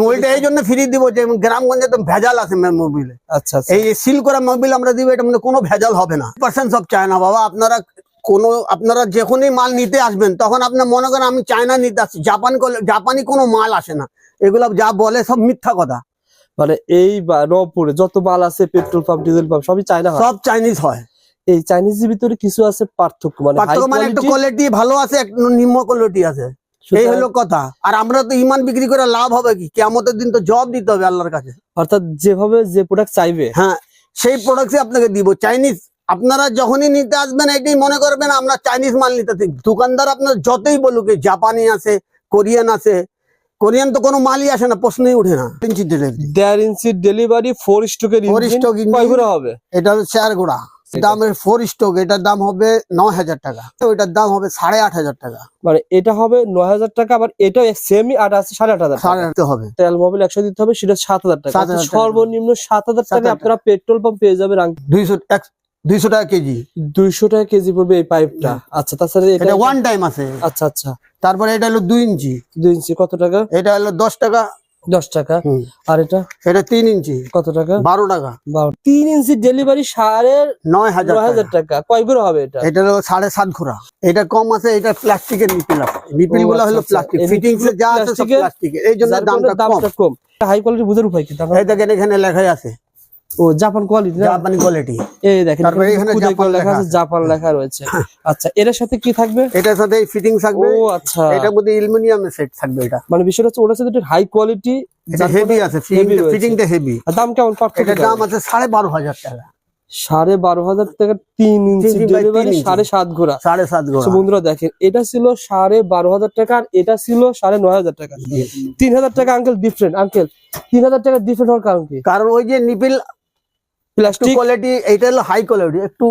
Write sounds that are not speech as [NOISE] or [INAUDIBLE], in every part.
মোবিলটা এই জন্য ফ্রি দিব যে গ্রামগঞ্জে তো ভেজাল আছে মোবিলে আচ্ছা আচ্ছা। এই সিল করা মোবিল আমরা দিব এটা মানে কোনো ভেজাল হবে না। পার্সেন্ট সব চায়না বাবা আপনারা কোনো আপনারা যখনই মাল নিতে আসবেন তখন আপনার মনে করেন আমি চায়না নিতে আসছি। জাপান জাপানি কোনো মাল আসে না। এগুলো যা বলে সব মিথ্যা কথা। মানে এই নবপুরে যত মাল আছে পেট্রোল পাম্প ডিজেল পাম্প সবই চায়না সব চাইনিজ হয়। এই চাইনিজের ভিতরে কিছু আছে পার্থক্য মানে পার্থক্য মানে একটু কোয়ালিটি ভালো আছে একটু নিম্ন কোয়ালিটি আছে। এই হলো কথা আর আমরা তো ইমান বিক্রি করে লাভ হবে কি কেমতের দিন তো জব দিতে হবে আল্লাহর কাছে অর্থাৎ যেভাবে যে প্রোডাক্ট চাইবে হ্যাঁ সেই প্রোডাক্টই আপনাকে দিব চাইনিজ আপনারা যখনই নিতে আসবেন এটাই মনে করবেন আমরা চাইনিজ মাল নিতে আসি। দোকানদার আপনার যতই বলুক জাপানি আছে কোরিয়ান আছে কোরিয়ান তো কোনো মালই আসে না প্রশ্নই উঠে না ইঞ্চি delivery। দেড় ইঞ্চি ডেলিভারি ফোর স্টকের stroke engine। হবে এটা হচ্ছে চার গোড়া দামের ফোর স্টক এটার দাম হবে নয় হাজার টাকা। তো এটার দাম হবে সাড়ে আট হাজার টাকা। মানে এটা হবে নয় হাজার টাকা আবার এটাও সেমি আট আছে সাড়ে আট হাজার সাড়ে আট হবে। তেল মোবিল একশো দিতে হবে সেটা সাত হাজার টাকা। 7,000 অর্থাৎ টাকা। সর্বনিম্ন সাত হাজার টাকা আপনারা পেট্রোল পাম্প পেয়ে যাবেন দুইশো দুইশো টাকা কেজি। দুইশো টাকা কেজি পড়বে এই পাইপটা আচ্ছা তাছাড়া এটা এটা ওয়ান টাইম আছে। আচ্ছা আচ্ছা। তারপরে এটা হলো দুই ইঞ্চি। দুই ইঞ্চি কত টাকা? এটা হলো দশ টাকা দশ টাকা। আর এটা? এটা তিন ইঞ্চি। কত টাকা? বারো টাকা। তিন ইঞ্চি ডেলিভারি সাড়ে নয় হাজার হাজার টাকা। কয় করে হবে এটা? এটা সাড়ে সাত ঘোরা এটা কম আছে এটা প্লাস্টিকের নিপিল আছে। নিপিলগুলো আচ্ছা, হলো আচ্ছা। প্লাস্টিক এই ফিটিংস যা আছে প্লাস্টিকের এই জন্য দামটা কম। হাই কোয়ালিটি বুঝার উপায় কি? এই দেখেন এখানে লেখাই আছে। ও জাপান কোয়ালিটি না? জাপানি কোয়ালিটি এই দেখেন তারপরে এখানে জাপান লেখা আছে। জাপান লেখা রয়েছে। [COUGHS] আচ্ছা এর সাথে কি থাকবে? এটার সাথে ফিটিং থাকবে। ও আচ্ছা। এটার মধ্যে অ্যালুমিনিয়ামের সেট থাকবে এটা। মানে বিষয়টা হচ্ছে ওটার সাথে একটু হাই কোয়ালিটি এটা হেভি আছে ফিটিংটা হেভি দাম কেমন? পার্থক্য এটার দাম আছে সাড়ে বারো হাজার টাকা। সাড়ে বারো হাজার টাকা তিন ইঞ্চি ডেলিভারি সাড়ে সাত ঘোড়া। সাড়ে সাত তো বন্ধুরা দেখেন এটা ছিল সাড়ে বারো হাজার টাকা আর এটা ছিল সাড়ে নয় হাজার টাকা। তিন হাজার টাকা আঙ্কেল ডিফারেন্ট আঙ্কেল তিন হাজার টাকা ডিফারেন্ট হওয়ার কারণ কি? কারণ ওই যে নিপিল প্লাস্টিক কোয়ালিটি এটা হলো হাই কোয়ালিটি একটু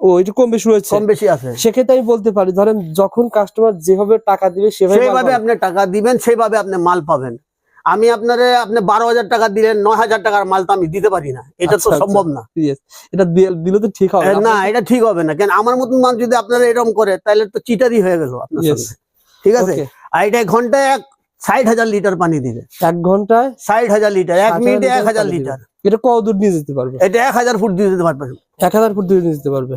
ও একটু কম বেশি রয়েছে। কম বেশি আছে। সেক্ষেত্রে আমি বলতে পারি ধরেন যখন কাস্টমার যেভাবে টাকা দিবে সেভাবে। আপনি টাকা দিবেন সেইভাবে আপনি মাল পাবেন। আমি আপনারে আপনি বারো হাজার টাকা দিলেন নয় হাজার টাকার মাল তো আমি দিতে পারি না। এটা তো আচ্ছা, আচ্ছা। সম্ভব না। এটা দিলে তো ঠিক হবে না। এটা ঠিক হবে না। কেন? আমার মতন মাল যদি আপনারা এরকম করে তাহলে তো চিটারি হয়ে গেল আপনার ঠিক আছে? আর এটা ঘন্টায় এক ষাট হাজার লিটার পানি দিবে। এক ঘন্টায় ষাট হাজার লিটার এক 60,000 মিনিটে এক হাজার লিটার। এটা কত দূর নিয়ে যেতে পারবে? এটা এক হাজার ফুট দিয়ে দিতে পারবে। এক হাজার ফুট দিয়ে যেতে পারবে।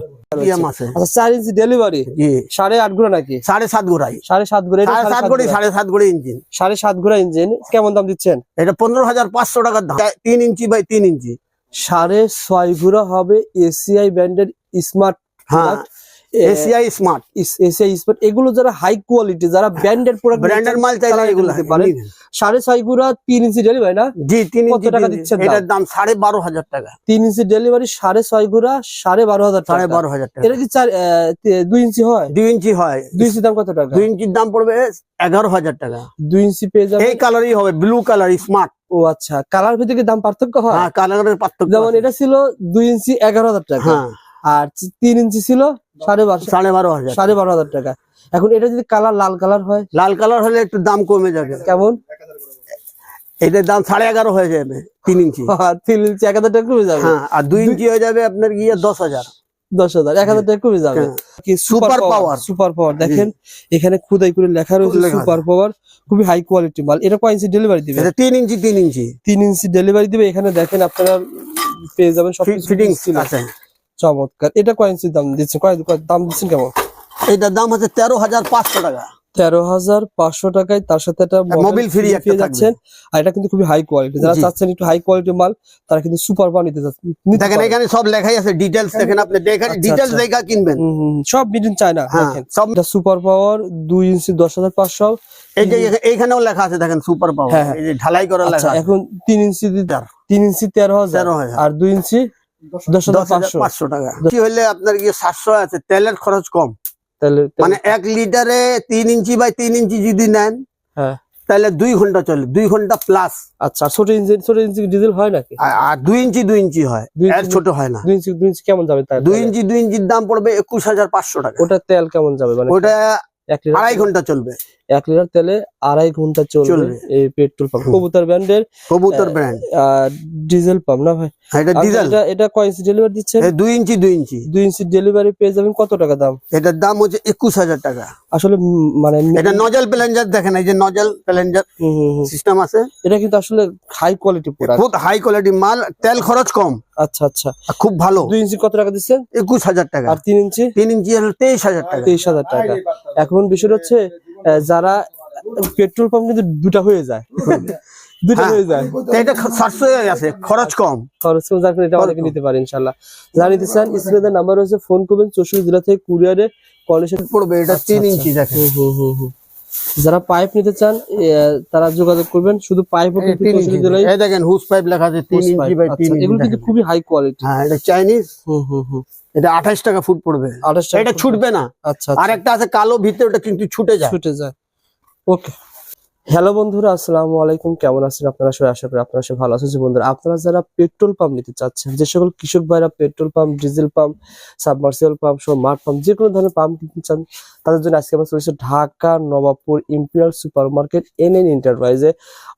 আচ্ছা চার ইঞ্চি ডেলিভারি? জি। সাড়ে আট ঘোড়া নাকি? সাড়ে সাত সাড়ে সাত ঘোড়া সাড়ে সাত গোড়ি সাড়ে সাত গোড়ি ইঞ্জিন। সাড়ে সাত ঘোড়া ইঞ্জিন কেমন দাম দিচ্ছেন? এটা পনেরো হাজার পাঁচশো টাকার দাম। তিন ইঞ্চি বাই তিন ইঞ্চি। সাড়ে ছয় ঘোড়া হবে এসিআই ব্র্যান্ডের স্মার্ট হ্যাঁ এসিআই স্মার্ট এসিআই স্মার্ট এগুলো যারা হাই কোয়ালিটি যারা ব্র্যান্ডের প্রোডাক্ট ব্র্যান্ডের মাল চাইলে এগুলো নিতে পারেন। সাড়ে ছয় ঘোড়া তিন ইঞ্চি ডেলিভারি না? জি তিন ইঞ্চি টাকা দিচ্ছেন। এটার দাম সাড়ে বারো হাজার টাকা। তিন ইঞ্চি ডেলিভারি সাড়ে ছয় ঘোড়া সাড়ে বারো হাজার সাড়ে বারো হাজার টাকা। এটা কি চার দুই ইঞ্চি হয়? দুই ইঞ্চি হয়। দুই ইঞ্চি দাম কত টাকা? দুই ইঞ্চির দাম পড়বে এগারো হাজার টাকা। দুই ইঞ্চি পেয়ে যাবে এই কালারই হবে ব্লু কালার স্মার্ট ও আচ্ছা কালার ভিতরে কি দাম পার্থক্য হয়? হ্যাঁ কালারের পার্থক্য যেমন এটা ছিল দুই ইঞ্চি এগারো হাজার টাকা। হ্যাঁ। আর তিন ইঞ্চি ছিল সাড়ে বারো সাড়ে বারো হাজার সাড়ে বারো হাজার টাকা। এখন এটা যদি কালার লাল কালার হয়? লাল কালার হলে একটু দাম কমে যাবে। কেমন? এটার দাম সাড়ে এগারো হয়ে যাবে তিন ইঞ্চি। তিন ইঞ্চি এক হাজার টাকা কমে যাবে? হ্যাঁ আর দুই ইঞ্চি হয়ে যাবে আপনার গিয়ে দশ হাজার। দশ হাজার এক হাজার টাকা কমে যাবে। কি সুপার পাওয়ার সুপার পাওয়ার দেখেন এখানে খুদাই করে লেখা রয়েছে সুপার পাওয়ার খুবই হাই কোয়ালিটি মাল। এটা কয় ইঞ্চি ডেলিভারি দিবে? তিন ইঞ্চি তিন ইঞ্চি। তিন ইঞ্চি ডেলিভারি দিবে। এখানে দেখেন আপনারা পেয়ে যাবেন সব ফিটিং আছে। চমৎকার। এটা কয় ইঞ্চি দাম দিচ্ছেন? কয় দাম দিচ্ছেন কেমন? এটার দাম হচ্ছে তেরো হাজার পাঁচশো টাকা। তেরো হাজার পাঁচশো টাকায় তার সাথে একটা মোবিল একটা পেয়ে যাচ্ছেন। আর এটা কিন্তু খুবই হাই কোয়ালিটি যারা চাচ্ছেন একটু হাই কোয়ালিটির মাল তারা কিন্তু সুপার পাওয়ার নিতে চাচ্ছেন। দেখেন এখানে সব লেখাই আছে ডিটেলস দেখেন আপনি দেখেন আচ্ছা, ডিটেলস আচ্ছা। দেখা কিনবেন। সব মিডিয়াম চায়না হ্যাঁ দেখেন। সব এটা সুপার পাওয়ার দুই ইঞ্চি দশ হাজার পাঁচশো। এই যে এখা- এইখানেও লেখা আছে দেখেন সুপার পাওয়ার হ্যাঁ, হ্যাঁ। এই যে ঢালাই করা আচ্ছা লেখা এখন তিন ইঞ্চি তিন ইঞ্চি তেরো হাজার। আর দুই ইঞ্চি দশ হাজার পাঁচশো। পাঁচশো টাকা। কি হলে আপনার গিয়ে সাতশো আছে? তেলের খরচ কম। মানে এক লিটারে তিন ইঞ্চি বাই তিন ইঞ্চি যদি নেন হ্যাঁ। তাহলে দুই ঘণ্টা চলে দুই ঘণ্টা প্লাস আচ্ছা ছোট ইঞ্চি ছোট ইঞ্চি ডিজেল হয় নাকি? আর দুই ইঞ্চি দুই ইঞ্চি হয়। এর ছোট হয় না। দুই ইঞ্চি দুই ইঞ্চি কেমন যাবে তার দুই ইঞ্চি দুই ইঞ্চির দাম পড়বে একুশ হাজার পাঁচশো টাকা। ওটা তেল কেমন যাবে? মানে ওটা আড়াই ঘণ্টা চলবে। এক লিটার তেলে আড়াই ঘণ্টা চলবে। এই পেট্রোল পাম্প। কবুতর ব্র্যান্ডের কবুতর ব্র্যান্ড। ডিজেল পাম্প না ভাই? এটা ডিজেল এটা এটা কয় ইঞ্চি ডেলিভারি দিচ্ছেন? দুই ইঞ্চি দুই ইঞ্চি দুই ইঞ্চি ডেলিভারি পেয়ে যাবেন কত টাকা দাম? এটার দাম হচ্ছে একুশ হাজার টাকা। আসলে মানে এটা নজল প্যালেঞ্জার দেখেন এই যে নজল প্যালেঞ্জার। সিস্টেম আছে। এটা কিন্তু আসলে হাই কোয়ালিটি প্রোডাক্ট খুব হাই কোয়ালিটি মাল তেল খরচ কম। আচ্ছা আচ্ছা। খুব ভালো। দুই ইঞ্চি কত টাকা দিচ্ছেন? একুশ হাজার টাকা। আর তিন ইঞ্চি তিন ইঞ্চি হলো তেইশ হাজার টাকা। তেইশ হাজার টাকা। এখন বিষয়টা হচ্ছে যারা পেট্রোল পাম্প কিন্তু দুটা হয়ে যায়। [LAUGHS] দুটা হ্যাঁ। হয়ে। যায়। এটা আছে খরচ কম। খরচ কম যার এটা অনেকে নিতে পারে ইনশাল্লাহ যারা নিতে চান স্ক্রিনে নাম্বার রয়েছে ফোন করবেন চৌষট্টি জেলা থেকে কুরিয়ারে কন্ডিশন পড়বে এটা তিন ইঞ্চি দেখেন। যারা পাইপ নিতে চান তারা যোগাযোগ করবেন শুধু পাইপ দেখেন হুস পাইপ লেখা আছে তিন ইঞ্চি বাই তিন এগুলো কিন্তু খুবই হাই কোয়ালিটি হ্যাঁ এটা চাইনিজ এটা আঠাশ টাকা ফুট পড়বে। আঠাশ টাকা এটা ছুটবে না। আচ্ছা আর একটা আছে কালো ভিতরে ওটা কিন্তু ছুটে যায়। ছুটে যায়। ওকে হ্যালো বন্ধুরা আসসালামু আলাইকুম। কেমন আছেন আপনারা? সবাই আশা করি আপনারা সবাই ভালো আছেন। বন্ধুরা আপনারা যারা পেট্রোল পাম্প নিতে চাচ্ছেন যে সকল কৃষক ভাইরা petrol pump diesel pump submersible pump সহ মাঠ পাম্প যে কোনো ধরনের পাম্প কিনতে চান তাদের জন্য আজকে আমরা চলেছি Dhaka Nawabpur imperial super market N N এন্টারপ্রাইজে।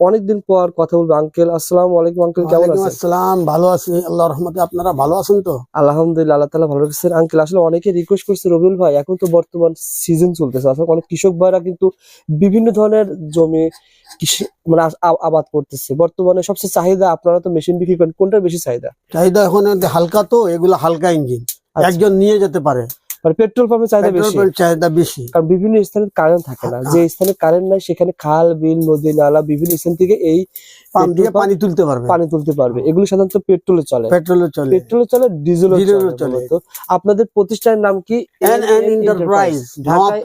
অনেকদিন পর কথা বলব আঙ্কেল। আসসালাম আলাইকুম আঙ্কেল কেমন আছেন? আসসালাম ভালো আছি। আল্লাহ রহমতে আপনারা ভালো আছেন তো? আলহামদুলিল্লাহ আল্লাহ তালা ভালো রেখেছেন। আঙ্কেল আসলে অনেকে রিকোয়েস্ট করছে রবিউল ভাই এখন তো বর্তমান সিজন চলতেছে। আসলে অনেক কৃষক ভাইরা কিন্তু বিভিন্ন ধরনের জমি কৃষি মানে আবাদ করতেছে। বর্তমানে সবচেয়ে চাহিদা আপনারা তো মেশিন বিক্রি করেন কোনটার বেশি চাহিদা? চাহিদা এখন হালকা তো এগুলো হালকা ইঞ্জিন। আচ্ছা। একজন নিয়ে যেতে পারে। মানে পেট্রোল পাম্পের চাহিদা বেশি? চাহিদা বেশি। কারণ বিভিন্ন স্থানে কারেন্ট থাকে না। হ্যাঁ। যে স্থানে কারেন্ট নাই সেখানে খাল বিল নদী নালা বিভিন্ন স্থান থেকে এই পাম্প দিয়ে পানি তুলতে পারবে। পানি তুলতে পারবে। এগুলো সাধারণত পেট্রোলে চলে। পেট্রোলে চলে। পেট্রোলে চলে ডিজেলও চলে আপনাদের প্রতিষ্ঠানের নাম কি? এন এন এন্টারপ্রাইজ ঢাকায়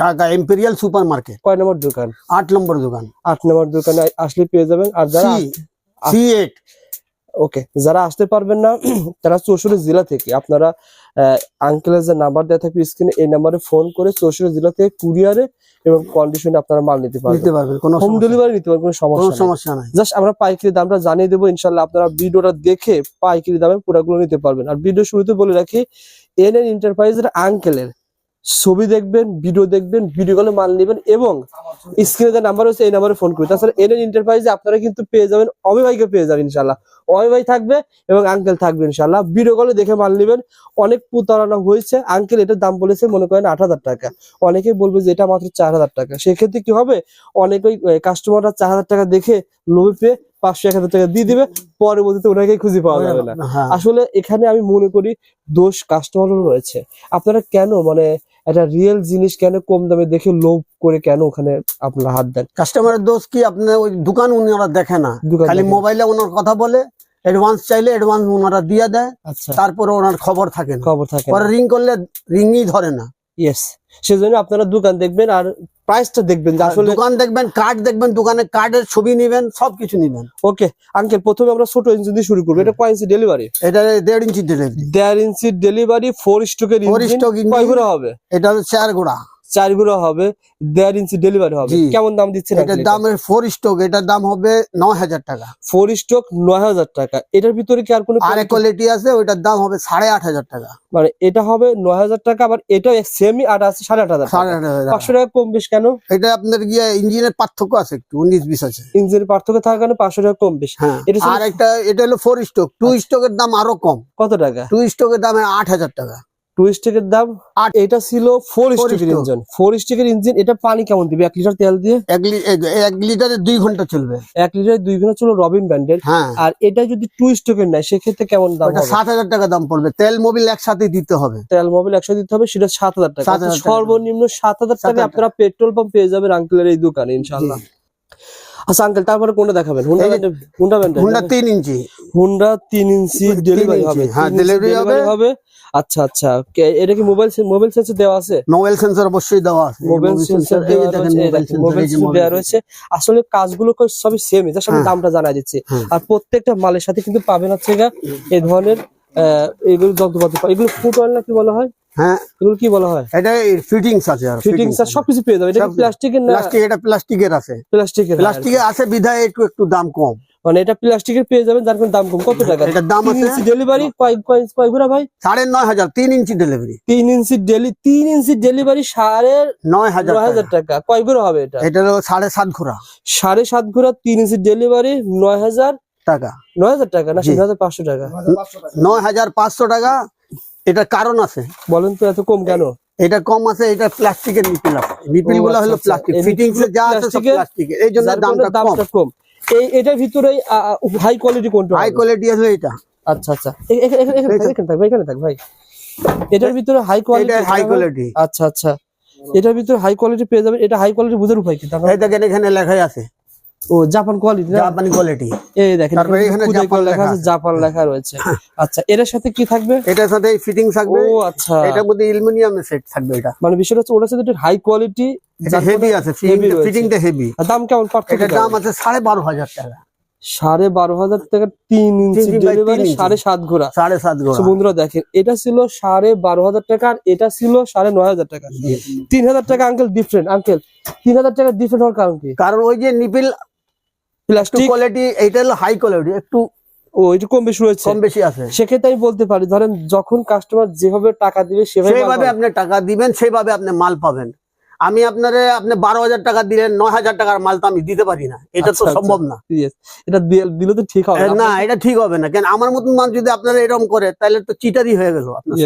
ঢাকা ইম্পেরিয়াল সুপার মার্কেট কয় নম্বর দোকান? আট নম্বর দোকান। আট নম্বর দোকানে আসলে পেয়ে যাবেন। আর যারা সি সি এইট। ওকে যারা আসতে পারবেন না [CLEARS THROAT] তারা চৌষট্টি জেলা থেকে আপনারা আঙ্কেলের যে নাম্বার দেওয়া থাকবে স্ক্রিনে এই নাম্বারে ফোন করে চৌষট্টি জেলা থেকে কুরিয়ারে এবং কন্ডিশনে আপনারা মাল নিতে নিতে পারবেন পারবেন কোনো হোম ডেলিভারি নিতে পারবেন কোনো কোনো সমস্যা সমস্যা নাই। জাস্ট আমরা পাইকারি দামটা জানিয়ে দেবো ইনশাল্লাহ আপনারা ভিডিওটা দেখে পাইকারি দামে পুরোগুলো নিতে পারবেন। আর ভিডিও শুরুতে বলে রাখি এন এন এন্টারপ্রাইজের আঙ্কেলের ছবি দেখবেন ভিডিও দেখবেন ভিডিও কলে মাল নেবেন এবং স্ক্রিনে যে নাম্বার হচ্ছে এই নাম্বারে ফোন করবেন। তাছাড়া এন এন এন্টারপ্রাইজে আপনারা কিন্তু পেয়ে যাবেন অমি ভাইকে পেয়ে যাবেন ইনশাল্লাহ অমি ভাই থাকবে এবং আঙ্কেল থাকবে ইনশাল্লাহ ভিডিও কলে দেখে মাল নেবেন। অনেক প্রতারণা হয়েছে। আঙ্কেল এটার দাম বলেছে মনে করেন আট হাজার টাকা। অনেকে বলবে যে এটা মাত্র চার হাজার টাকা। সেক্ষেত্রে কি হবে? অনেক ওই কাস্টমাররা চার হাজার টাকা দেখে লোভে পেয়ে পাঁচশো এক হাজার টাকা দিয়ে দিবে। পরবর্তীতে ওনাকে খুঁজে পাওয়া যাবে না। হ্যাঁ। আসলে এখানে আমি মনে করি দোষ কাস্টমারেরও রয়েছে। আপনারা কেন মানে একটা রিয়েল জিনিস কেন কম দামে দেখে লোভ করে কেন ওখানে আপনারা হাত দেন? কাস্টমারের দোষ কি? আপনার ওই দোকান ওনারা দেখে না। খালি মোবাইলে ওনার কথা বলে অ্যাডভান্স চাইলে অ্যাডভান্স ওনারা দিয়ে দেয় আচ্ছা। তারপরে ওনার খবর থাকে খবর থাকে পরে রিং করলে রিংই ধরে না। ইয়েস সেজন্য আপনারা দোকান দেখবেন আর প্রাইসটা দেখবেন যে আসলে দোকান দেখবেন কার্ড দেখবেন দোকানে কার্ডের ছবি নিবেন সবকিছু নিবেন। ওকে আঙ্কেল প্রথমে আমরা ছোট ইঞ্চি দিয়ে শুরু করব। এটা কয় ইঞ্চি ডেলিভারি এটা দেড় ইঞ্চি ডেলিভারি দেড় ইঞ্চি ডেলিভারি ফোর স্টোকের ফোর কয় ঘোড়া হবে? এটা হচ্ছে চার গোড়া চার ঘোড়া হবে দেড় ইঞ্চি ডেলিভারি হবে। কেমন দাম দিচ্ছেন এটার দাম ফোর স্টক এটার দাম হবে নয় হাজার টাকা। ফোর স্ট্রোক নয় হাজার টাকা। এটার ভিতরে কি আর কোনো আর কোয়ালিটি আছে ওইটার দাম হবে সাড়ে আট হাজার টাকা। মানে এটা হবে নয় হাজার টাকা আবার এটা সেমি আর আছে সাড়ে আট হাজার সাড়ে আট হাজার। পাঁচশো টাকা কম বেশ কেন? এটা আপনার গিয়ে ইঞ্জিনের পার্থক্য আছে একটু উনিশ বিশ আছে। ইঞ্জিনের পার্থক্য থাকার কারণে পাঁচশো টাকা কম বেশ। হ্যাঁ। এটা আর একটা এটা হলো ফোর স্টক টু স্টকের দাম আরও কম। কত টাকা? টু স্টকের দাম আট হাজার টাকা। টু স্টিকের দাম? আর এটা ছিল ফোর স্টিকের ইঞ্জিন ফোর স্টিকের ইঞ্জিন এটা পানি কেমন দিবে? এক লিটার তেল দিয়ে? এক লিটারে দুই ঘণ্টা চলবে। এক লিটার দুই ঘণ্টা ছিল রবিন ব্যান্ডের হ্যাঁ। আর এটা যদি টু স্টকের নেয় সেক্ষেত্রে কেমন দাম সাত হাজার টাকা দাম পড়বে। তেল মোবিল একসাথে দিতে হবে। তেল মোবিল একশো দিতে হবে সেটা সাত হাজার টাকা। সর্বনিম্ন সাত হাজার টাকা আপনারা পেট্রোল পাম্প পেয়ে যাবেন আঙ্কেলের এই দোকানে ইনশাল্লাহ আচ্ছা আঙ্কেল তারপরে কোনটা দেখাবেন? হুন্ডা হুন্ডা তিন ইঞ্চি। হুন্ডা তিন ইঞ্চি ডেলিভারি হবে। হ্যাঁ, delivery হবে। আচ্ছা আচ্ছা। কে- এটা কি মোবাইল মোবাইল সেন্সর দেওয়া আছে? মোবাইল সেন্সর অবশ্যই দেওয়া আছে। মোবাইল সেন্সর মোবাইল সেন্সর, দেওয়া রয়েছে। আসলে কাজগুলো সবই সেম আমি হ্যাঁ। দামটা জানাই দিচ্ছি। হ্যাঁ। আর প্রত্যেকটা মালের সাথে কিন্তু পাবেন হচ্ছে এই ধরনের এগুলো যন্ত্রপাতি এগুলো ফুট অয়েল না কি বলা হয়? হ্যাঁ। এগুলো কি বলা হয়? এটা ফিটিংস আছে আর ফিটিংস আর সবকিছু পেয়ে যাবে এটা প্লাস্টিকের না প্লাস্টিক এটা প্লাস্টিকের আছে। প্লাস্টিকের প্লাস্টিকের আছে বিধায় একটু একটু দাম কম। মানে এটা প্লাস্টিকের পেয়ে যাবেন যার দাম কম। কত টাকা? এটার দাম আছে ডেলিভারি কয় কয়- কয় ঘোরা ভাই? সাড়ে নয় হাজার তিন ইঞ্চি ডেলিভারি তিন ইঞ্চি ডেলি তিন ইঞ্চি ডেলিভারি সাড়ে নয় হাজার হাজার টাকা। কয় ঘোরা হবে এটা? এটা হলো সাড়ে সাত ঘোড়া। সাড়ে সাত ঘোরা তিন ইঞ্চি ডেলিভারি নয় হাজার টাকা। নয় হাজার টাকা না। সাত হাজার পাঁচশো টাকা? নয় হাজার পাঁচশো টাকা এটা কারণ আছে। বলেন তো এত কম কেন? এটা কম আছে এটা প্লাস্টিকের নিপিল আছে নিপিলগুলো আচ্ছা, হলো আচ্ছা। প্লাস্টিক এই ফিটিংস যা আছে সব প্লাস্টিকের, এই জন্য দামটা কম। এই এটার ভিতরে হাই কোয়ালিটি কোনটা হাই কোয়ালিটি আছে এটা। আচ্ছা আচ্ছা। এখানে থাক, ভাই এখানে থাক ভাই। এটার ভিতরে হাই কোয়ালিটি হাই কোয়ালিটি আচ্ছা আচ্ছা। এটার ভিতরে হাই কোয়ালিটি পেয়ে যাবেন। এটা হাই কোয়ালিটি বুঝার উপায় কি? এই দেখেন এখানে লেখাই আছে। ও জাপান কোয়ালিটি জাপানি কোয়ালিটি এই দেখেন তারপরে এখানে জাপান লেখা আছে জাপান লেখা রয়েছে। আচ্ছা এটার সাথে কি থাকবে? এটার সাথে ফিটিং থাকবে। ও আচ্ছা। এটার মধ্যে অ্যালুমিনিয়ামের সেট থাকবে এটা। মানে বিষয়টা হচ্ছে ওটার সাথে হাই কোয়ালিটি এটা হেভি আছে ফিটিংটা হেভি দাম কেমন পার্থক্য এটার দাম আছে সাড়ে বারো হাজার টাকা। সাড়ে বারো হাজার টাকা তিন ইঞ্চি ডেলিভারি সাড়ে সাত ঘোড়া। সাড়ে সাত বন্ধুরা দেখেন এটা ছিল সাড়ে বারো হাজার টাকা আর এটা ছিল সাড়ে নয় হাজার টাকা। তিন হাজার টাকা আঙ্কেল ডিফারেন্ট আঙ্কেল তিন হাজার টাকা ডিফারেন্ট হওয়ার কারণ কি? কারণ ওই যে নিপিল প্লাস্টিক কোয়ালিটি হলো হাই কোয়ালিটি একটু ও একটু কম বেশি রয়েছে। কম বেশি আছে। সেক্ষেত্রে আমি বলতে পারি ধরেন যখন কাস্টমার যেভাবে টাকা দিবে সেভাবে। আপনি টাকা দিবেন সেভাবে আপনি মাল পাবেন। আমি আপনারে আপনি বারো হাজার টাকা দিলেন নয় হাজার টাকার মাল তো আমি দিতে পারি না। এটা তো আচ্ছা, আচ্ছা। সম্ভব না। এটা দিলে তো ঠিক হবে না। এটা ঠিক হবে না। কেন আমার মতন মানুষ যদি আপনারা এরকম করে তাহলে তো চিটারি হয়ে গেল আপনার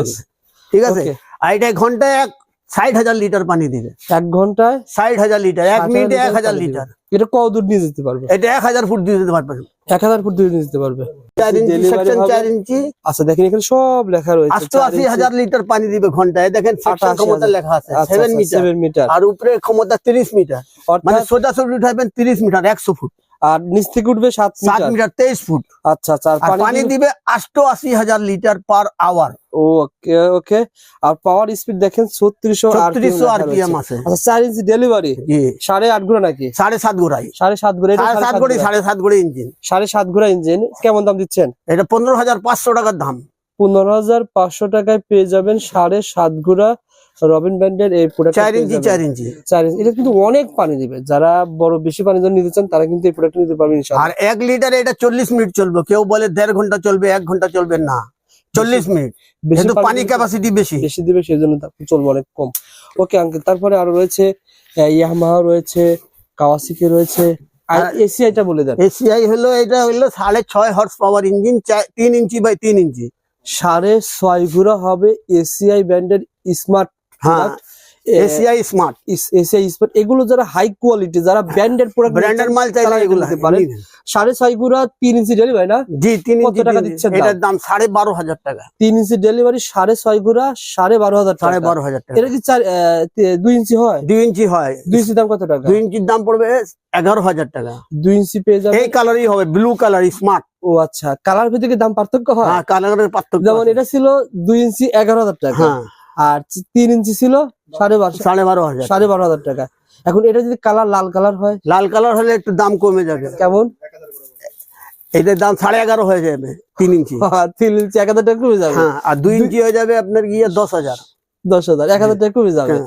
ঠিক আছে? আর এটা ঘন্টায় এক ষাট হাজার লিটার পানি দিবে। এক ঘন্টায় ষাট হাজার লিটার এক 60,000 মিনিটে এক হাজার লিটার। এটা কত দূর নিয়ে যেতে পারবে? এটা এক হাজার ফুট দিয়ে দিতে পারবেন এক হাজার ফুট দূরে নিয়ে যেতে পারবে। চার ইঞ্চি সেকশন চার ইঞ্চি। আচ্ছা দেখেন এখানে সব লেখা রয়েছে। হাজার লিটার পানি দিবে ঘন্টায়। দেখেন সেকশন ক্ষমতা লেখা আছে সেভেন মিটার আর উপরে ক্ষমতা তিরিশ মিটার মানে সোজাসুজি উঠাবেন তিরিশ মিটার একশো ফুট। আর নিচ থেকে উঠবে সাত সাত মিটার। তেইশ ফুট। আচ্ছা আচ্ছা পানি দিবে- দিবে অষ্টআশি হাজার litre per hour. Okay okay. আর পাওয়ার স্পিড দেখেন ছত্রিশশো আরপিএম আছে। আচ্ছা চার ইঞ্চি ডেলিভারি সাড়ে আট ঘোড়া নাকি? সাড়ে সাত সাড়ে সাত ঘোড়া সাড়ে সাত সাত ইঞ্জিন সাড়ে সাত ঘোড়া ইঞ্জিন কেমন দাম দিচ্ছেন? এটা পনেরো হাজার পাঁচশো টাকার দাম। পনেরো হাজার পাঁচশো টাকায় পেয়ে যাবেন সাড়ে সাত ঘোড়া রবিন ব্যান্ডের এই প্রোডাক্ট চার ইঞ্চি চার ইঞ্চি। চার ইঞ্চি। এটা কিন্তু অনেক পানি দিবে। যারা বড় বেশি পানি জন্য নিতে চান তারা কিন্তু এই প্রোডাক্ট নিতে পারবেন আর এক লিটারে এটা চল্লিশ মিনিট চলবে। কেউ বলে দেড় ঘণ্টা চলবে এক ঘণ্টা চলবে না। চল্লিশ মিনিট। বেশি পানি ক্যাপাসিটি বেশি। বেশি দিবে সেই জন্য চলবে অনেক কম। ওকে আঙ্কেল তারপরে আরও রয়েছে ইয়ামাহা রয়েছে কাওয়াসিকি রয়েছে। আর এসিআইটা বলে দেন। এসিআই হলো এটা হলো সাড়ে ছয় হর্স পাওয়ার ইঞ্জিন তিন ইঞ্চি বাই তিন ইঞ্চি। সাড়ে ছয় ঘোড়া হবে এসিআই ব্র্যান্ডের স্মার্ট হ্যাঁ এসিআই স্মার্ট এসিআই স্মার্ট এগুলো যারা হাই কোয়ালিটি যারা প্রোডাক্ট মাল চাইলে এগুলো নিতে পারেন সাড়ে ছয় তিন ইঞ্চি ডেলিভারি না? জি তিন ইঞ্চি টাকা দিচ্ছেন এটার দাম সাড়ে বারো হাজার টাকা। তিন ইঞ্চি ডেলিভারি সাড়ে ছয় সাড়ে বারো হাজার সাড়ে বারো হাজার টাকা। এটা কি চার আহ, দুই ইঞ্চি হয়? দুই ইঞ্চি হয়। দুই ইঞ্চি দাম কত টাকা? দুই ইঞ্চির দাম পড়বে এগারো হাজার টাকা। দুই ইঞ্চি পেয়ে যাবে? এই কালারই হবে ব্লু কালার স্মার্ট ও আচ্ছা কালার ভিতরে কি দাম পার্থক্য হয়? হ্যাঁ কালারের পার্থক্য যেমন এটা ছিল দুই ইঞ্চি এগারো হাজার টাকা। হ্যাঁ। আর তিন ইঞ্চি ছিল সাড়ে বারো সাড়ে বারো হাজার সাড়ে বারো হাজার টাকা। এখন এটা যদি কালার লাল কালার হয়? লাল কালার হলে একটু দাম কমে যাবে। কেমন? এটার দাম সাড়ে এগারো হয়ে যাবে তিন ইঞ্চি। তিন ইঞ্চি এক হাজার টাকা কমে যাবে। হ্যাঁ আর দুই ইঞ্চি হয়ে যাবে আপনার গিয়ে দশ হাজার। দশ হাজার এক হাজার টাকা কমে যাবে। হ্যাঁ।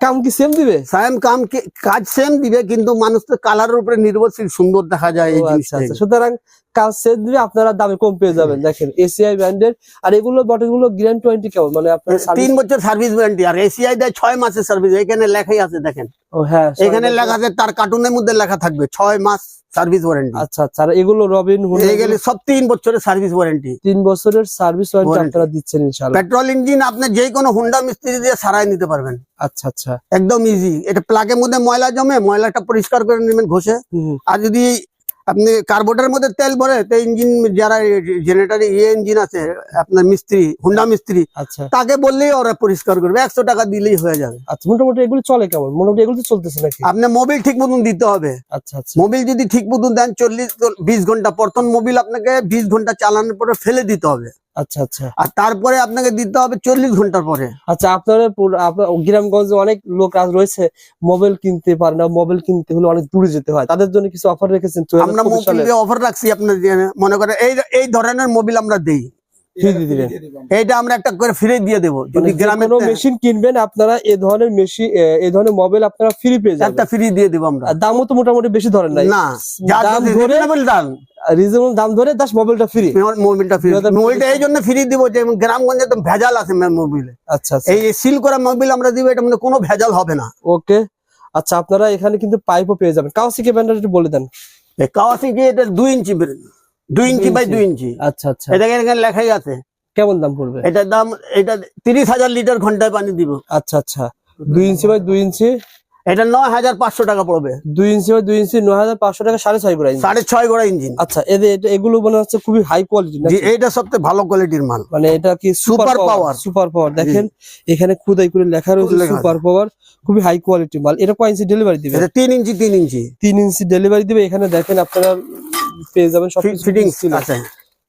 কাম কি সেম দিবে? সায়েম কাম কি- কাজ সেম দিবে কিন্তু মানুষ তো কালারের উপরে নির্ভরশীল সুন্দর দেখা যায় এই আচ্ছা জিনিসটা আচ্ছা। সুতরাং কাজ সেম দিবে আপনারা দামে কম পেয়ে যাবেন। দেখেন এসিআই ব্র্যান্ডের আর এগুলো বটলগুলো গ্যারান্টি টোয়েন্টি কেমন? মানে আপনার তিন বছর সার্ভিস ওয়ারেন্টি আর এসিআই দেয় ছয় মাসের সার্ভিস এখানে লেখাই আছে দেখেন। ও হ্যাঁ এখানে লেখা আছে তার কার্টুনের মধ্যে লেখা থাকবে ছয় মাস সার্ভিস ওয়ারেন্টি। আচ্ছা আচ্ছা এগুলো রবিন গেলে সব তিন বছরের সার্ভিস ওয়ারেন্টি। তিন বছরের সার্ভিস ওয়ারেন্টি আপনারা দিচ্ছেন ইনশাআল্লাহ। পেট্রোল ইঞ্জিন আপনি যে কোনো হুন্ডা মিস্ত্রি দিয়ে সারাই নিতে পারবেন। আচ্ছা আচ্ছা। একদম ইজি এটা প্লাগের মধ্যে ময়লা জমে ময়লাটা পরিষ্কার করে নেবেন ঘষে। আর যদি আপনি কার্বোটার মধ্যে তেল ভরে ইঞ্জিন যারা জেনারেটার ইয়ে ইঞ্জিন আছে আপনার মিস্ত্রি হুন্ডা মিস্ত্রি আচ্ছা। তাকে বললেই ওরা পরিষ্কার করবে। একশো টাকা দিলেই হয়ে যাবে। আচ্ছা মোটামুটি এগুলো চলে কেমন? মোটামুটি এগুলো চলতেছে নাকি? আপনি মোবিল ঠিক মতন দিতে হবে। আচ্ছা আচ্ছা। মোবিল যদি ঠিক মতন দেন চল্লিশ বিশ ঘণ্টা প্রথম মোবিল আপনাকে বিশ ঘণ্টা চালানোর পরে ফেলে দিতে হবে। আচ্ছা আচ্ছা। আর তারপরে আপনাকে দিতে হবে চল্লিশ ঘণ্টার পরে। আচ্ছা আপনার গ্রামগঞ্জে অনেক লোক আজ রয়েছে মোবাইল কিনতে পারে না মোবাইল কিনতে হলে অনেক দূরে যেতে হয়। তাদের জন্য কিছু অফার রেখেছেন আমরা অফার রাখছি আপনার মনে করেন এই এই ধরনের মোবিল আমরা দেই। দিবেন। আমরা একটা করে ফ্রি দিয়ে দেবো। যদি মানে মেশিন কিনবেন আপনারা এই ধরনের মেশিন এই ধরনের মোবাইল আপনারা ফ্রি পেয়ে একটা যাবেন। ফ্রি দিয়ে দেবো আমরা। দামও তো মোটামুটি বেশি ধরেন নাই। না দাম ধরে দাম। রিজনেবল দাম ধরে দাস মোবাইলটা ফ্রি মোবাইলটা ফ্রি মোবাইলটা এই জন্য ফ্রি দিব যে গ্রামগঞ্জে তো ভেজাল আছে মোবাইলে আচ্ছা আচ্ছা। এই সিল করা মোবাইল আমরা দিব এটা মানে কোনো ভেজাল হবে না। ওকে আচ্ছা আপনারা এখানে কিন্তু পাইপও পেয়ে যাবেন। কাওয়াসাকি ব্র্যান্ডের একটু বলে দেন। কাওয়াসাকি এটা দুই ইঞ্চি দুই ইঞ্চি বাই দুই ইঞ্চি। আচ্ছা আচ্ছা। এটা এখানে লেখাই আছে। কেমন দাম পড়বে? এটার দাম এটা তিরিশ হাজার লিটার ঘন্টায় পানি দিব। আচ্ছা আচ্ছা। দুই ইঞ্চি বাই দুই ইঞ্চি। এটা নয় হাজার পাঁচশো টাকা পড়বে। দুই ইঞ্চি দুই ইঞ্চি নয় হাজার পাঁচশো টাকা সাড়ে ছয় করে সাড়ে ছয় গোড়া ইঞ্জিন। আচ্ছা এদের এটা- এগুলো মনে হচ্ছে খুবই হাই কোয়ালিটি জি এইটা সবচেয়ে ভালো কোয়ালিটির মাল। মানে এটা কি সুপার পাওয়ার সুপার পাওয়ার দেখেন এখানে খুদাই করে লেখা রয়েছে সুপার পাওয়ার খুবই হাই কোয়ালিটি মাল। এটা কয় ইঞ্চি ডেলিভারি দিবে? এটা তিন ইঞ্চি তিন ইঞ্চি। তিন ইঞ্চি ডেলিভারি দিবে। এখানে দেখেন আপনারা পেয়ে যাবেন সব ফিটিং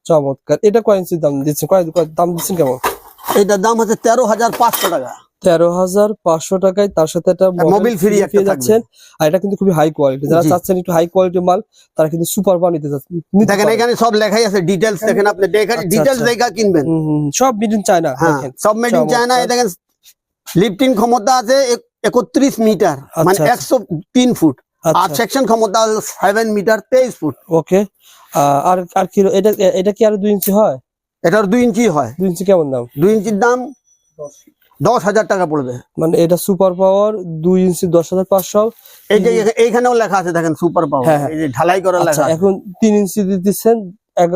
চমৎকার। এটা কয় ইঞ্চি দাম দিচ্ছেন? কয় কয় দাম দিচ্ছেন কেমন? এটার দাম হচ্ছে তেরো হাজার পাঁচশো টাকা। তেরো হাজার পাঁচশো টাকায় তার সাথে একটা মোবিল একটা পেয়ে যাচ্ছেন। আর এটা কিন্তু খুবই হাই কোয়ালিটি যারা চাচ্ছেন একটু হাই কোয়ালিটির মাল তারা কিন্তু সুপার পাওয়ার নিতে চাচ্ছেন। দেখেন এখানে সব লেখাই আছে ডিটেলস দেখেন আপনি দেখেন আচ্ছা, ডিটেলস আচ্ছা। দেখা কিনবেন। সব মিডিয়াম চায়না হ্যাঁ সব মেড ইন চায়না। দেখেন লিফটিং ক্ষমতা আছে এক- একত্রিশ মিটার মানে আচ্ছা। একশো তিন ফুট। আর আচ্ছা। সেকশন ক্ষমতা আছে সেভেন মিটার তেইশ ফুট। ওকে। আর আর কি এটা এটা কি আর দুই ইঞ্চি হয়? এটার দুই ইঞ্চি হয়। দুই ইঞ্চি কেমন দাম? দুই ইঞ্চির দাম দশ হাজার টাকা পড়বে। মানে এটা সুপার পাওয়ার দুই ইঞ্চি দশ হাজার পাঁচশো। এই যে এইখানেও লেখা আছে দেখেন সুপার পাওয়ার হ্যাঁ, হ্যাঁ। এই যে ঢালাই করা আচ্ছা লেখা এখন তিন ইঞ্চি দিচ্ছেন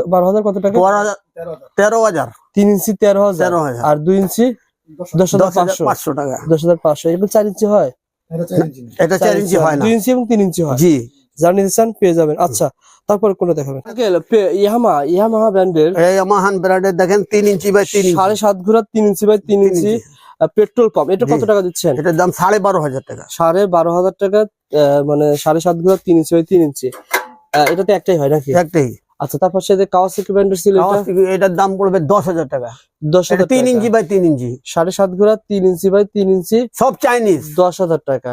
বারো হাজার কত টাকা? বারো হাজার- তেরো হাজার। তিন ইঞ্চি তেরো হাজার। আর দুই ইঞ্চি দশ হাজার পাঁচশো। পাঁচশো টাকা। দশ হাজার পাঁচশো। এরকম চার ইঞ্চি হয়? এটা চার ইঞ্চি হয়। দুই ইঞ্চি এবং তিন ইঞ্চি হয়? জি। যারা নিতে চান পেয়ে যাবেন। আচ্ছা তারপরে দেখাবেন? ইয়ামা ইয়ামা ব্র্যান্ডের। এই ব্র্যান্ডের দেখেন তিন ইঞ্চি বাই তিন সাড়ে সাত ঘোড়া তিন ইঞ্চি বাই তিন ইঞ্চি। পেট্রোল পাম্প এটা কত টাকা দিচ্ছেন? এটার দাম সাড়ে বারো হাজার টাকা। সাড়ে বারো হাজার টাকা মানে সাড়ে সাত ঘোড়া তিন ইঞ্চি তিন ইঞ্চি। এটাতে একটাই হয় নাকি? একটাই। আচ্ছা তারপর সাথে কাওয়াসাকি ব্র্যান্ডের ছিল এটা? এটার দাম পড়বে দশ হাজার টাকা। দশ হাজার তিন ইঞ্চি বাই তিন ইঞ্চি। সাড়ে সাত ঘোড়া তিন ইঞ্চি বাই তিন ইঞ্চি। সব চাইনিজ দশ হাজার টাকা।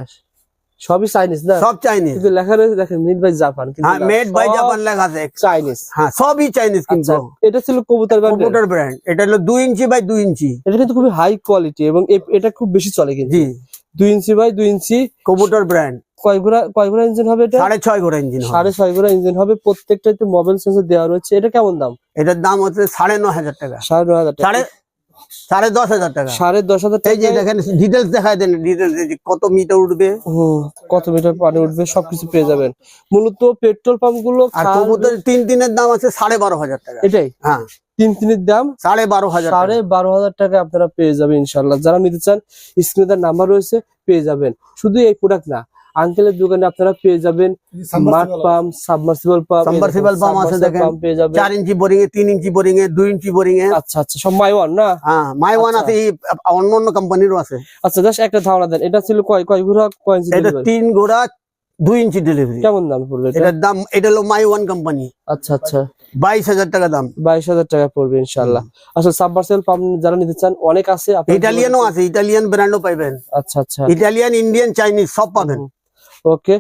সবই চাইনিজ না? সব চাইনিজ কিন্তু লেখা রয়েছে দেখেন মেড বাই জাপান হ্যাঁ মেড বাই জাপান লেখা আছে। চাইনিজ হ্যাঁ সবই চাইনিজ কিন্তু। আচ্ছা এটা ছিল কবুতর ব্র্যান্ডের কম্পিউটার ব্র্যান্ড এটা হলো দুই ইঞ্চি বাই দুই ইঞ্চি। এটা কিন্তু খুবই হাই কোয়ালিটি এবং এটা খুব বেশি চলে কিন্তু। জি। দুই ইঞ্চি বাই দুই ইঞ্চি। কম্পিউটার ব্র্যান্ড কয় ঘোড়া কয় ঘোড়া ইঞ্জিন হবে এটা? ঘোড়া ইঞ্জিন ঘোড়া ইঞ্জিন হবে। প্রত্যেকটাতে মোবাইল সেন্সর দেওয়া রয়েছে। এটা কেমন দাম? এটার দাম হচ্ছে সাড়ে ন হাজার টাকা। সাড়ে নয় হাজার টাকা। সাড়ে দশ হাজার টাকা। সাড়ে দশ হাজার এই যে দেখেন ডিটেলস দেখায় দেন ডিটেলস কত মিটার উঠবে। হুম কত মিটার পানি উঠবে সবকিছু পেয়ে যাবেন। মূলত পেট্রোল পাম্পগুলো আর কবুতর তিন তিনের দাম আছে সাড়ে বারো হাজার টাকা। এটাই? হ্যাঁ। তিন তিনের দাম সাড়ে বারো হাজার সাড়ে বারো হাজার টাকা আপনারা পেয়ে যাবেন ইনশাল্লাহ যারা নিতে চান স্ক্রিনে তার নাম্বার রয়েছে পেয়ে যাবেন। শুধু এই প্রোডাক্ট না আঙ্কেলের দোকানে আপনারা পেয়ে যাবেন মাঠ পাম্প সাবমার্সিবল পাম্প pump আছে দেখেন। পেয়ে যাবেন। চার ইঞ্চি বোরিং এ তিন ইঞ্চি বোরিং এ দুই ইঞ্চি বোরিং এ। আচ্ছা আচ্ছা সব মাই ওয়ান না? হ্যাঁ মাই ওয়ান আচ্ছা। আছে অন্য অন্য কোম্পানিরও আছে। আচ্ছা জাস্ট একটা ধারণা দেন এটা ছিল কয় কয় ঘোড়া কয় ইঞ্চি এটা? তিন গোড়া দুই ইঞ্চি ডেলিভারি কেমন দাম পড়বে এটা? এটার দাম এটা হলো মাই ওয়ান কোম্পানি আচ্ছা আচ্ছা। বাইশ হাজার টাকা দাম। বাইশ হাজার টাকা পড়বে ইনশাল্লাহ আচ্ছা সাবমার্সিবল পাম্প যারা নিতে চান অনেক আছে ইটালিয়ানও আছে ইটালিয়ান ব্র্যান্ডও পাইবেন। আচ্ছা আচ্ছা। ইটালিয়ান ইন্ডিয়ান চাইনিজ সব পাবেন। ওকে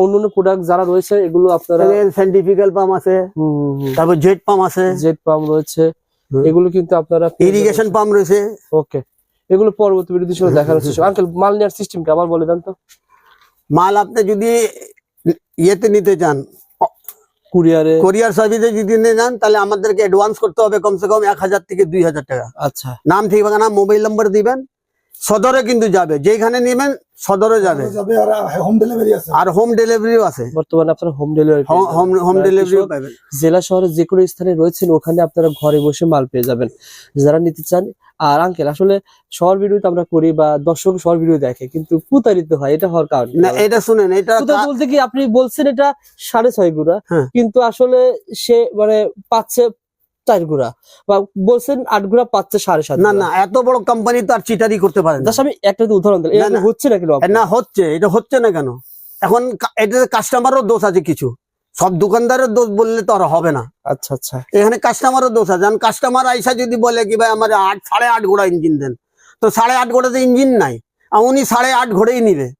অন্য অন্য প্রোডাক্ট যারা রয়েছে এগুলো আপনারা সাইন্টিফিক্যাল পাম্প আছে। তারপর জেট পাম্প আছে। জেট পাম্প রয়েছে। এগুলো কিন্তু আপনারা ইরিগেশন পাম্প রয়েছে। ওকে এগুলো পরবর্তী ভিডিওতে সব দেখানোর চেষ্টা আঙ্কেল মাল নেওয়ার সিস্টেম কি? আবার বলে দেন তো। মাল আপনি যদি ইয়েতে নিতে চান কুরিয়ারে কোরিয়ার সার্ভিসে যদি চান তাহলে আমাদেরকে অ্যাডভান্স করতে হবে কমসে কম এক হাজার থেকে দুই হাজার টাকা। আচ্ছা। নাম ঠিকানা মোবাইল নম্বর দিবেন। সদরে কিন্তু যাবে। যেখানে নেবেন সদরে যাবে। আর হোম ডেলিভারি আছে। ডেলিভারিও আছে। বর্তমানে আপনারা হোম ডেলিভারি হোম হোম ডেলিভারিও পাবেন। জেলা শহরে যে কোনো স্থানে রয়েছেন ওখানে আপনারা ঘরে বসে মাল পেয়ে যাবেন। যারা নিতে চান আর আঙ্কেল আসলে শহর ভিডিও তো আমরা করি বা দর্শক শহর ভিডিও দেখে কিন্তু প্রতারিত হয় এটা হওয়ার কারণ না এটা শুনেন এটা বলতে কি আপনি বলছেন এটা সাড়ে ছয় গুড়া হ্যাঁ। কিন্তু আসলে সে মানে পাচ্ছে চার গুড়া। বা বলছেন আট গুড়া পাচ্ছে সাড়ে সাত না না এত বড় কোম্পানি তো আর চিটারি করতে পারে না। আমি একটা উদাহরণ দিলাম না, এটা না। হচ্ছে না কেন না হচ্ছে। এটা হচ্ছে না কেন? এখন কা- কাস্টমারও দোষ আছে কিছু। সব দোকানদারের দোষ বললে তো আর হবে না। আচ্ছা আচ্ছা। এখানে কাস্টমারও দোষ আছে। কাস্টমার আইসা যদি বলে কি ভাই আমার আট সাড়ে আট ঘোড়া ইঞ্জিন দেন। তো সাড়ে আট ঘোড়াতে ইঞ্জিন নাই। উনি সাড়ে আট ঘোড়েই নিবে।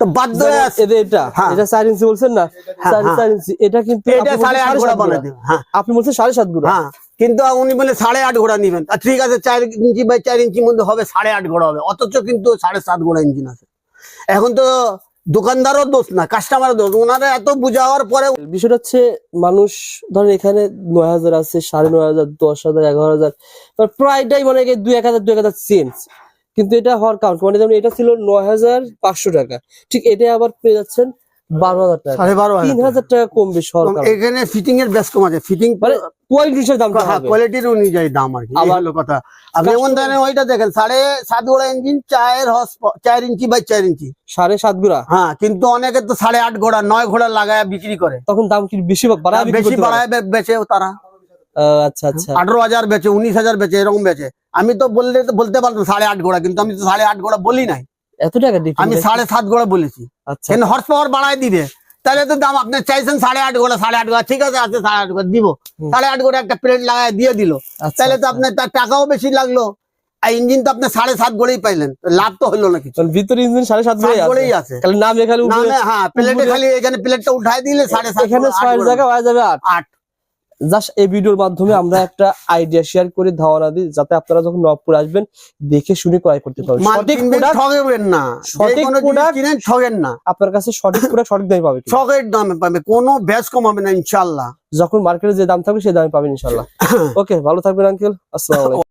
তো বাধ্য এদের এটা হ্যাঁ। এটা চার ইঞ্চি বলছেন না? চার। ইঞ্চি এটা কিন্তু এটা আপনি সাড়ে আট ঘোড়া হ্যাঁ। আপনি বলছেন সাড়ে সাত গুড়া হ্যাঁ। কিন্তু উনি বলে সাড়ে আট ঘোড়া নিবেন। ঠিক আছে চার ইঞ্চি বাই চার ইঞ্চির মধ্যে হবে সাড়ে আট ঘোড়া হবে। অথচ কিন্তু সাড়ে সাত ঘোড়া ইঞ্জিন আছে। এখন তো দোকানদারও দোষ না কাস্টমারের দোষ। ওনারা এত বুঝাওয়ার পরে বিষয়টা হচ্ছে মানুষ ধরেন এখানে নয় হাজার আছে সাড়ে নয় হাজার দশ হাজার এগারো হাজার মানে প্রায়টাই মানে দুই এক হাজার দুই এক হাজার চেঞ্জ। কিন্তু এটা হওয়ার কারণ মানে যেমন এটা ছিল নয় হাজার পাঁচশো টাকা। ঠিক এটা আবার পেয়ে যাচ্ছেন বারো হাজার টাকা। সাড়ে বারো তিন হাজার টাকা কম বেশি হওয়ার কারণ। এখানে ফিটিং এর বেশ কম আছে। ফিটিং মানে হ্যাঁ কোয়ালিটির অনুযায়ী দাম আর কি হলো কথা। আপনি যেমন ধরেন ওইটা দেখেন সাড়ে সাত গোড়া ইঞ্জিন চার ইঞ্চি বাই চার ইঞ্চি। সাড়ে সাত গুড়া? হ্যাঁ কিন্তু অনেকে তো সাড়ে আট ঘোড়া নয় ঘোড়া লাগায় বিক্রি করে। তখন দাম কি বেশি বাড়ায় বেশি বাড়ায় বেচে তারা। আচ্ছা আচ্ছা। আঠারো হাজার বেচে উনিশ হাজার বেচে এরকম বেচে। আমি তো বললে বলতে পারতাম সাড়ে আট ঘোড়া কিন্তু আমি তো সাড়ে আট ঘোড়া বলি নাই। এত টাকা আমি সাড়ে সাত ঘোড়া বলেছি। আচ্ছা। হর্স পাওয়ার বাড়ায় দিবে? তাহলে তো দাম আপনি চাইছেন সাড়ে আট ঘোড়া সাড়ে আট ঘোড়া ঠিক আছে আছে সাড়ে আট ঘোড়া দিব। সাড়ে আট ঘোড়া একটা প্লেট লাগায় দিয়ে দিল। তাহলে তো। আপনার তার টাকাও বেশি লাগল। আর ইঞ্জিন তো আপনি সাড়ে সাত গোড়েই পাইলেন। লাভ তো হলো না কিছু। ভিতরে ইঞ্জিন সাড়ে সাত গোড়েই আছে। খালি নাম এখানে হ্যাঁ প্লেটে খালি এখানে প্লেটটা উঠাই দিলে সাড়ে সাত আট জায়গায় হয়ে যাবে আট। আট। জাস্ট এই ভিডিওর মাধ্যমে আমরা একটা আইডিয়া শেয়ার করে ধারণা দিই যাতে আপনারা যখন নবপুর আসবেন দেখে শুনে ক্রয় করতে পারবেন। সঠিক প্রোডাক্ট ঠগবেন না। সঠিক product- কিনেন ঠগেন না। আপনার কাছে সঠিক প্রোডাক্ট সঠিক দামে পাবেন। ঠগের দামে পাবে কোনো ব্যাস কমাবে না ইনশাআল্লাহ। যখন মার্কেটে যে দাম থাকবে সেই দামে পাবেন ইনশাআল্লাহ। [LAUGHS] ওকে ভালো থাকবেন আঙ্কেল আসসালামু আলাইকুম।